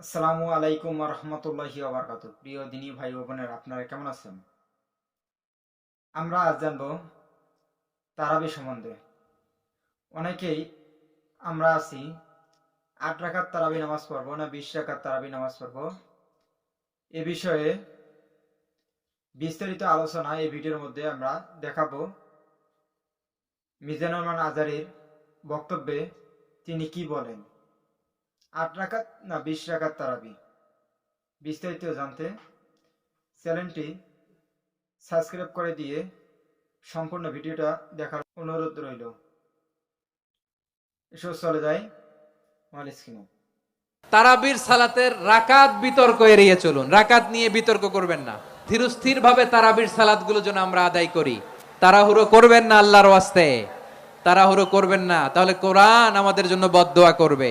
আসসালামু আলাইকুম রহমতুল্লাহি আবরকাত প্রিয় দিনী ভাই ও বোনের, আপনারা কেমন আছেন? আমরা আজ জানব তারাবি সম্বন্ধে। অনেকেই আমরা আছি, আট রাকাত তারাবি নামাজ পড়ব না বিশ রাকাত তারাবি নামাজ পড়ব। এ বিষয়ে বিস্তারিত আলোচনা এই ভিডিওর মধ্যে আমরা দেখাবো। মিজানুর রহমান আজারির বক্তব্যে তিনি কি বলেন? আট রাকাত না বিশ রাকাত তারাবি? বিস্তারিত জানতে চ্যানেলটি সাবস্ক্রাইব করে দিয়ে সম্পূর্ণ ভিডিওটা দেখার অনুরোধ রইল। এসব চলে যায় আমার তারাবির সালাতের রাকাত বিতর্ক এড়িয়ে চলুন। রাকাত নিয়ে বিতর্ক করবেন না। ধীরস্থির ভাবে তারাবির সালাতগুলো যেন আমরা আদায় করি। তাড়াহুড়ো করবেন না আল্লাহর ওয়াস্তে। তাড়াহুড়ো করবেন না। তাহলে কোরআন আমাদের জন্য বদদোয়া করবে।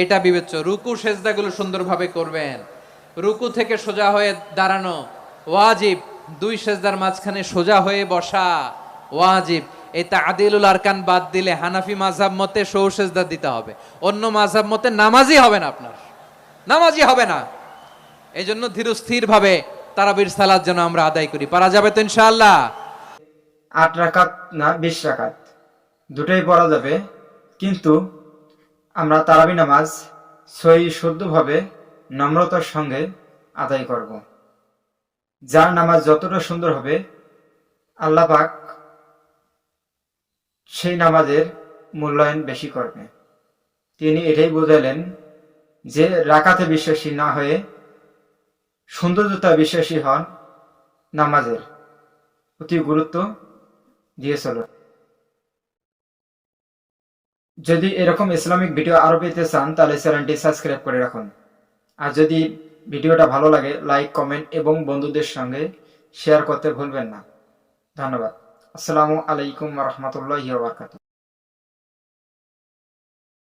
এটা বিবেচ্য। রুকু, সেজদাগুলো সুন্দরভাবে করবেন। রুকু থেকে সোজা হয়ে দাঁড়ানো। ওয়াজিব, দুই সেজদার মাঝখানে সোজা হয়ে বসা। ওয়াজিব, এই তাদিলুল আরকান বাদ দিলে হানাফি মাঝহাব মতে সৌ সেজদা দিতে হবে। অন্য মাঝহাব মতে নামাজই হবে না আপনার। নামাজই হবে না। এই জন্য ধীরস্থির ভাবে তারাবির সালাদ যেন আমরা আদায় করি। পারা যাবে তো ইনশাআল্লাহ? আট রাকাত না বিশ রাকাত? দুটোই পড়া যাবে। কিন্তু আমরা তারাবি নামাজ সই শুদ্ধভাবে নম্রতার সঙ্গে আদায় করব। যার নামাজ যতটা সুন্দর হবে, আল্লাহ পাক সেই নামাজের মূল্যায়ন বেশি করবে। তিনি এটাই বোঝালেন যে রাকাতে বিশ্বাসী না হয়ে সৌন্দর্যতা বিশ্বাসী হন নামাজের। অতি গুরুত্ব দিয়ে চলো যদি এরকম ইসলামিক ভিডিও আরও পেতে চান, তাহলে চ্যানেলটি সাবস্ক্রাইব করে রাখুন। আর যদি ভিডিওটা ভালো লাগে, লাইক, কমেন্ট এবং বন্ধুদের সঙ্গে শেয়ার করতে ভুলবেন না। ধন্যবাদ। আসসালামু আলাইকুম রহমতুল্লাহ বারকাত